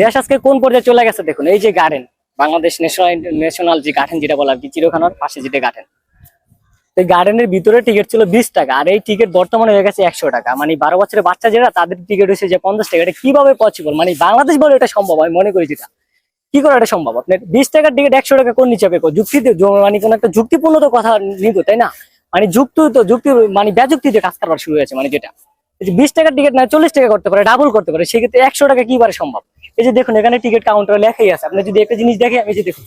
দেশ আজকে কোন পর্যায়ে চলে গেছে দেখুন, এই যে গার্ডেন বাংলাদেশ ন্যাশনাল যে গার্ডেন যেটা বলা আর কি চিরখানার পাশে যেটা গার্ডেন এই গার্ডেনের ভিতরে টিকিট ছিল বিশ টাকা, আর এই টিকিট বর্তমানে হয়ে গেছে একশো টাকা। মানে বারো বছরের বাচ্চা যেটা তাদের টিকিট হয়েছে যে পঞ্চাশ টাকা। এটা কীভাবে পসিবল মানে বাংলাদেশ বলে এটা সম্ভব আমি মনে করি যেটা। কি করে এটা সম্ভব? আপনার বিশ টাকার টিকিট একশো টাকা কোন নিচে পেকো? যুক্তিতে মানে কোনো একটা যুক্তিপূর্ণ তো কথা নিব, তাই না? মানে যুক্তি তো, যুক্তি মানে ব্যাযুক্তিতে কাজ করবার শুরু হয়েছে মানে যেটা। বিশ টাকার টিকিট না, চল্লিশ টাকা করতে পারে ডাবল করতে পারে, সেক্ষেত্রে একশো টাকা কীভাবে সম্ভব? এই যে দেখুন, এখানে টিকিট কাউন্টার লেখাই আছে। আপনি যদি একটা জিনিস দেখে আমি যে দেখুন,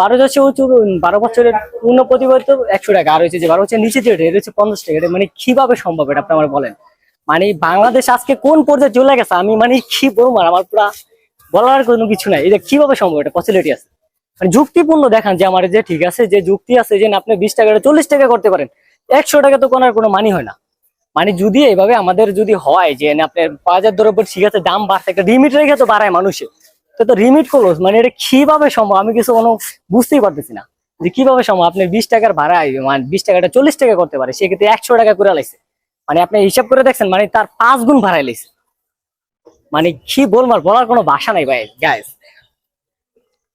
বারো বছর উঁচু বারো বছরের পূর্ণ প্রতিবর্ত একশো টাকা, আর হচ্ছে যে বারো বছর নিচে যেটা এটা হচ্ছে পঞ্চাশ টাকা, এটা মানে কীভাবে সম্ভব এটা আপনি আমার বলেন? মানে বাংলাদেশ আজকে কোন পর্যায়ে চলে গেছে, আমি মানে কি বলব আমার পুরা বলার কোনো কিছু নাই। এটা কীভাবে সম্ভব এটা পসিবিলিটি আছে? মানে যুক্তিপূর্ণ দেখান যে আমার যে ঠিক আছে, যে যুক্তি আছে যে আপনি বিশ টাকাটা চল্লিশ টাকা করতে পারেন, একশো টাকা তো কোনো মানি হয় না। মানে যদি এইভাবে আমাদের যদি হয় যে আপনার বাজার দ্রব্য ঠিক আছে, দাম বাড়ছে, একটা লিমিট রেখে তো বাড়ায় মানুষের তো তো লিমিট মানে এটা কীভাবে সম্ভব? আমি কিছু কোনো বুঝতেই পারতেছি না যে কীভাবে সম্ভব? আপনি বিশ টাকার ভাড়ায় মানে বিশ টাকাটা চল্লিশ টাকা করতে পারে, সেক্ষেত্রে একশো টাকা করে লাইছে। মানে আপনি হিসাব করে দেখছেন মানে তার পাঁচ গুণ ভাড়ায় লাইছে। মানে কি বলবার বলার কোনো ভাষা নাই ভাই গাইস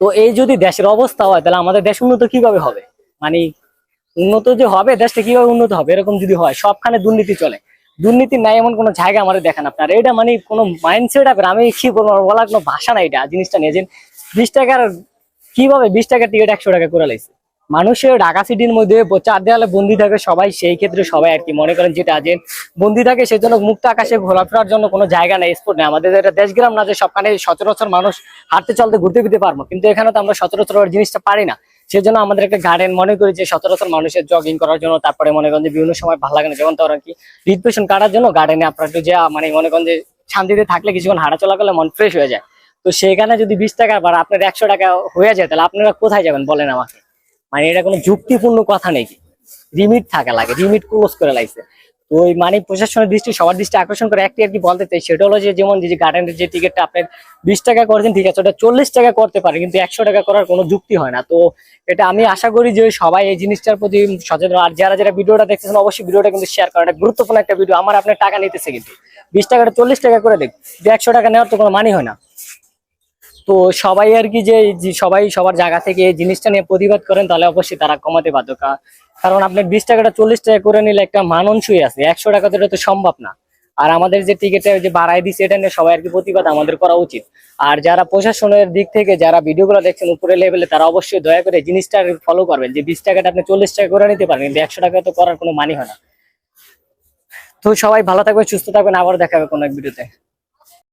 তো এই যদি দেশের অবস্থা হয়, তাহলে আমাদের দেশ উন্নত কীভাবে হবে? মানে উন্নত যে হবে দেশটা কীভাবে উন্নত হবে, এরকম যদি হয়, সবখানে দুর্নীতি চলে। দুর্নীতি নাই এমন কোনো জায়গা আমাদের দেখেন আপনার। এটা মানে কোনো মাইন্ডসেট আপনার আমি কি বলব বলার কোনো ভাষা নাই এটা, জিনিসটা নিয়ে যে বিশ টাকার, কীভাবে বিশ টাকার টিকিট একশো টাকা করে লাইছে? মানুষের ঢাকা সিটির মধ্যে চার দেওয়ালে বন্দি থাকে সবাই, সেই ক্ষেত্রে সবাই আর কি। মনে করেন যেটা যে বন্দি থাকে সেই জন্য মুক্ত আকাশে ঘোরাফেরার জন্য কোনো জায়গা নেই স্পোর্ট নেই। আমাদের এটা দেশগ্রাম না যে সবখানে সচরাচর মানুষ হাঁটতে চলতে ঘুরতে ফিরতে পারব, কিন্তু এখানে তো আমরা সচরাচর জিনিসটা পারি না। সেই জন্য আমাদের একটা গার্ডেন মনে করি যে সচরাচর মানুষের জগিং করার জন্য, তারপরে মনে করেন যে বিভিন্ন সময় ভালো লাগে না, যেমন ধরেন কি ডিপ্রেশন কাটার জন্য গার্ডেনে আপনার একটু যে মানে মনে করেন যে শান্তিতে থাকলে কিছুক্ষণ হাঁটা চলা করলে মন ফ্রেশ হয়ে যায়। তো সেখানে যদি বিশ টাকা বা আপনার একশো টাকা হয়ে যায়, তাহলে আপনারা কোথায় যাবেন বলেন আমাকে? মানে এটা কোনো যুক্তিপূর্ণ কথা নেই। লিমিট থাকা লাগে লিমিট ক্লোজ করে লাগছে ওই মানে প্রশাসনের দৃষ্টি, সবার দৃষ্টি আকর্ষণ করে একটি আর কি বলতে চাই, সেটা হলো যে যেমন যে গার্ডেনের যে টিকিটটা আপনার বিশ টাকা করেছেন ঠিক আছে, ওটা চল্লিশ টাকা করতে পারে, কিন্তু একশো টাকা করার কোনো যুক্তি হয় না। তো এটা আমি আশা করি যে সবাই এই জিনিসটার প্রতি সচেতন, আর যারা যারা ভিডিওটা দেখতেছেন, অবশ্যই ভিডিওটা কিন্তু শেয়ার করা এটা গুরুত্বপূর্ণ একটা ভিডিও আমার আপনার টাকা নিতেছে কিন্তু। বিশ টাকাটা চল্লিশ টাকা করে দেখ একশো টাকা নেওয়ার তো কোনো মানি হয় না। তো সবাই আর কি যে সবাই সবার জায়গা থেকে এই জিনিসটা নিয়ে প্রতিবাদ করেন, তাহলে অবশ্যই তারা কমাতে বাধ্য। কারণ আপনার বিশ টাকাটা চল্লিশ টাকা করে নিলে একটা মাননসই আছে, একশো টাকা তো তো সম্ভব না। আর আমাদের যে টিকিটটা যে বাড়াই দিচ্ছে এটা নিয়ে সবাই আর কি প্রতিবাদ আমাদের করা উচিত। আর যারা প্রশাসনের দিক থেকে যারা ভিডিওগুলো দেখছেন উপরে লেভেলে তারা অবশ্যই দয়া করে জিনিসটা ফলো করবেন যে বিশ টাকাটা আপনি চল্লিশ টাকা করে নিতে পারেন, কিন্তু একশো টাকা তো করার কোনো মানি হয় না। তো সবাই ভালো থাকবেন, সুস্থ থাকবেন, আবার দেখা হবে কোনো এক ভিডিওতে